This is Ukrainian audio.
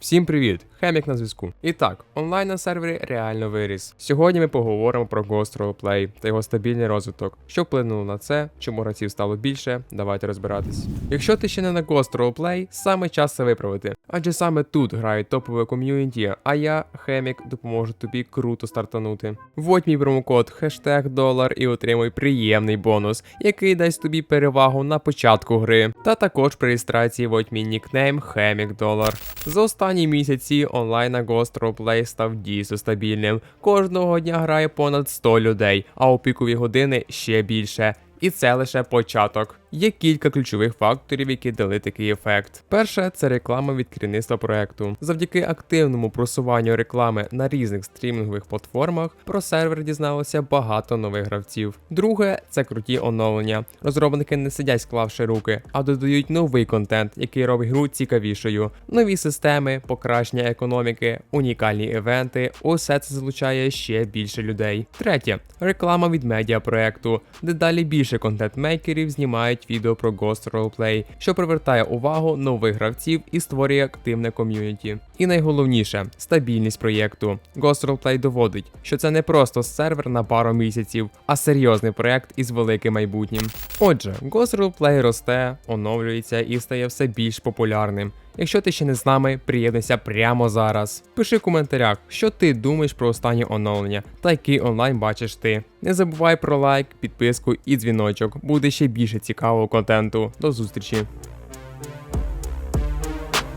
Всім привіт! Хемік на зв'язку. І так, онлайн на сервері реально виріс. Сьогодні ми поговоримо про Ghost Roleplay та його стабільний розвиток. Що вплинуло на це, чому гравців стало більше, давайте розбиратись. Якщо ти ще не на Ghost Roleplay, саме час це виправити. Адже саме тут грають топове ком'юніті, а я, Хемік, допоможу тобі круто стартанути. Вводь мій промокод хештег долар і отримуй приємний бонус, який дасть тобі перевагу на початку гри. Та також при реєстрації вводь мій нікнейм Хемік Долар. За останні місяці онлайн на Ghost Roleplay став дійсно стабільним. Кожного дня грає понад 100 людей, а у пікові години ще більше. І це лише початок. Є кілька ключових факторів, які дали такий ефект. Перше це реклама від керівництва проекту. Завдяки активному просуванню реклами на різних стрімінгових платформах про сервер дізналося багато нових гравців. Друге це круті оновлення. Розробники не сидять склавши руки, а додають новий контент, який робить гру цікавішою. Нові системи, покращення економіки, унікальні івенти. Усе це залучає ще більше людей. Третє реклама від медіапроекту, де далі більше контент-мейкерів знімають відео про Ghost Roleplay, що привертає увагу нових гравців і створює активне ком'юніті. І найголовніше стабільність проєкту. Ghost Roleplay доводить, що це не просто сервер на пару місяців, а серйозний проєкт із великим майбутнім. Отже, Ghost Roleplay росте, оновлюється і стає все більш популярним. Якщо ти ще не з нами, приєднуйся прямо зараз. Пиши в коментарях, що ти думаєш про останнє оновлення та який онлайн бачиш ти. Не забувай про лайк, підписку і дзвіночок. Буде ще більше цікавого контенту. До зустрічі!